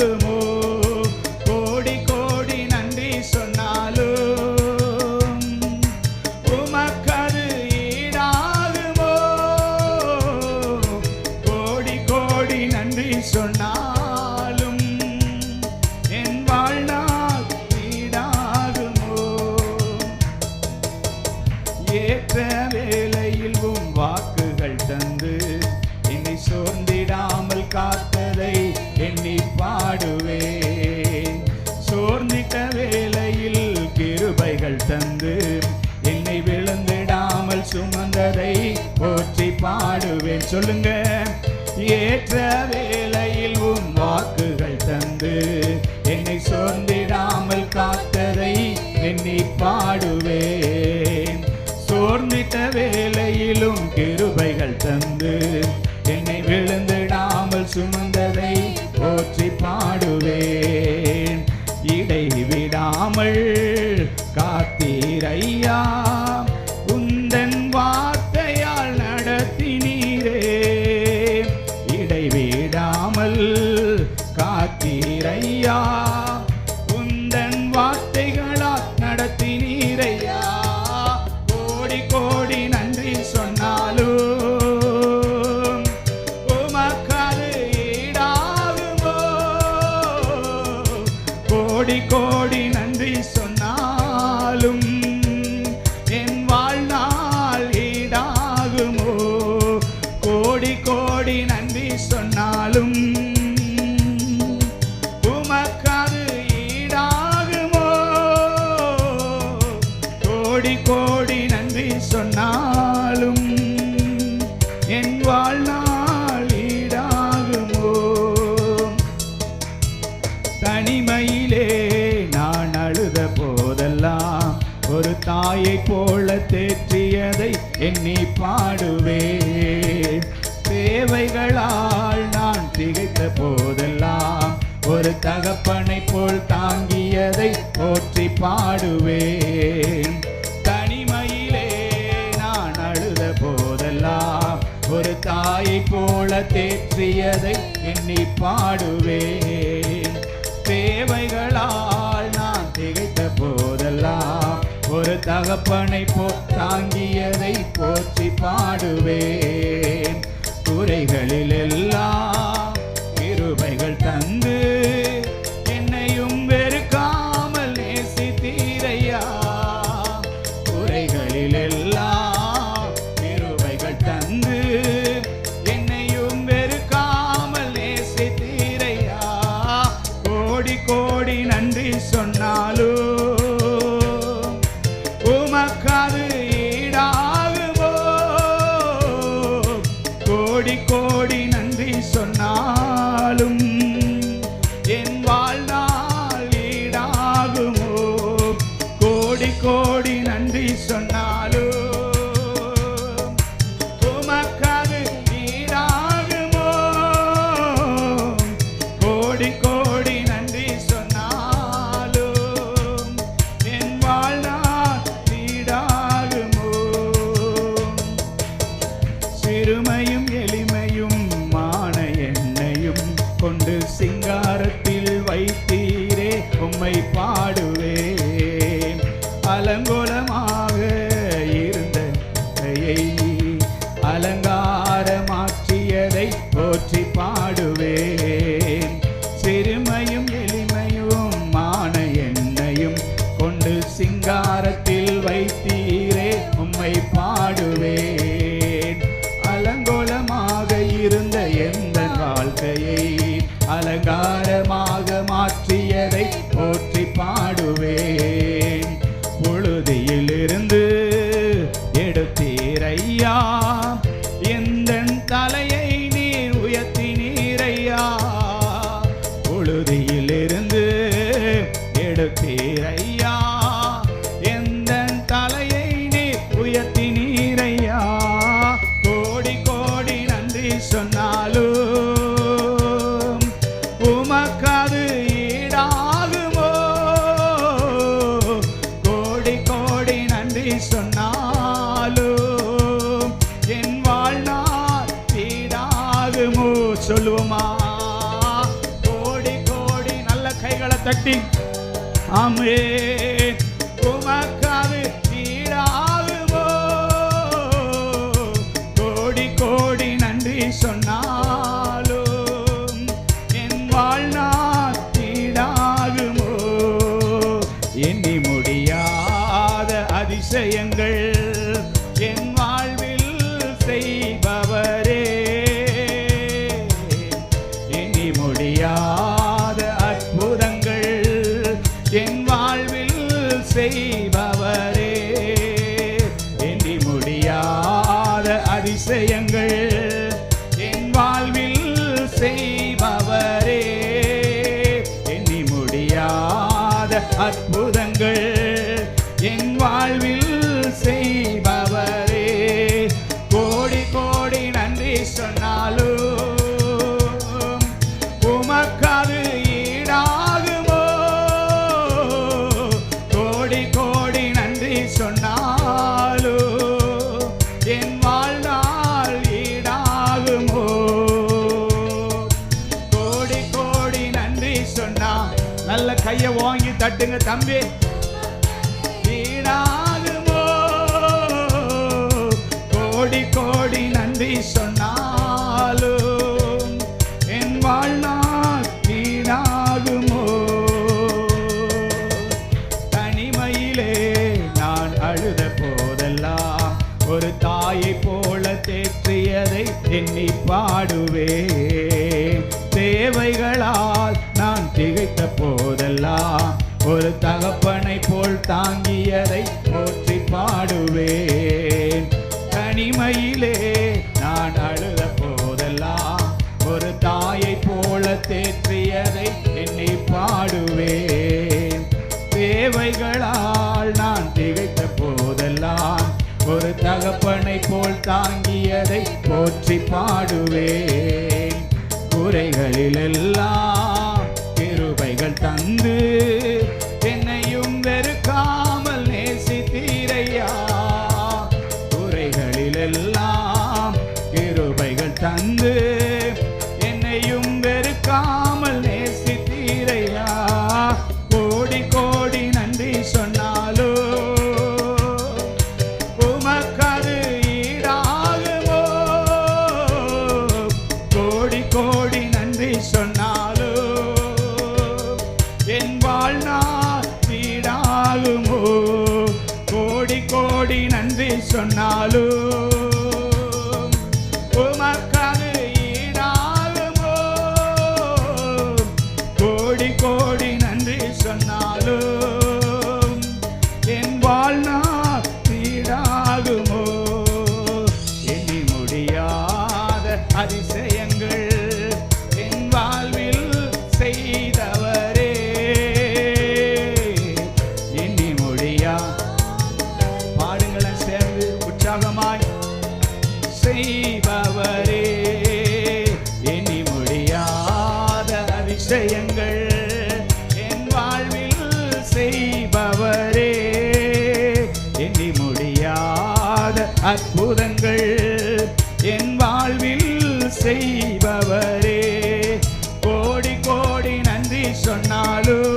ஈடாகுமோ கோடி கோடி நன்றி சொன்னாலும் உமக்கது ஈடாகுமோ? கோடி கோடி நன்றி சொன்னாலும் என் வாழ்நாள் ஈடாகுமோ? ஏற்ற விழுந்திடாமல் போற்றி பாடுவேன். சொல்லுங்க ஏற்ற வேளையில் உம் வாக்குகள் தந்து என்னை சோர்ந்திடாமல் காத்ததை எண்ணி பாடுவேன். சோர்ந்திட்ட வேளையிலும் கிருபைகள் தந்து தேற்றியதை எண்ணி பாடுவே. தேவைகளால் நான் திகைத்த போதெல்லாம் ஒரு தகப்பனை போல் தாங்கியதை போற்றி பாடுவேன். தனிமையிலே நான் அழுத போதெல்லாம் ஒரு தாயை போல தேற்றியதை எண்ணி பாடுவேன். தேவைகளால் ஒரு தகப்பனை போ தாங்கியதை போற்றி பாடுவேன். குறைகளில் எல்லாம் கிருபைகள் தந்து கையை எடுப்பீரையா? எந்த தலையை நீ உயர்த்தி நீரையா கோடி கோடி நன்றி சொன்னாலும் உமக்காது ஈடாகுமோ? கோடி கோடி நன்றி சொன்னாலும் என் வாழ்நாள் ஈடாகுமோ? சொல்லுவோமா? தட்டி ஆமே உமக்காது ஈடாகுமோ கோடி கோடி நன்றி சொன்னாலும் வாழ்வில் செய்பவரே. கோடி கோடி நன்றி சொன்னாலும் உமக்காது ஈடாகுமோ? கோடி கோடி நன்றி சொன்னாலும் என் வாழ்நாள் ஈடாகுமோ? கோடி கோடி நன்றி சொன்னா நல்ல கையை வாங்கி தட்டுங்க தம்பி. கோடி நன்றி சொன்னாலும் என் வாழ்நாள் ஈடாகுமோ தனிமையிலே நான் அழுத போதெல்லாம் ஒரு தாயை போல தேற்றியதை எண்ணி பாடுவே தேவைகளால் நான் திகைத்த போதெல்லாம் ஒரு தகப்பனை போல் தாங்கியதை போற்றி பாடுவேன். தனிமையிலே நான் அழுத போதெல்லாம் ஒரு தாயை போல தேற்றியதை என்னை பாடுவேன். தேவைகளால் நான் திகைத்த போதெல்லாம் ஒரு தகப்பனை போல் தாங்கியதை போற்றி பாடுவேன். குறைகளிலெல்லாம் கிருபைகள் தந்து என் வாழ்நாள் ஈடாகுமோ கோடி கோடி நன்றி சொன்னாலும் சொன்னாலும்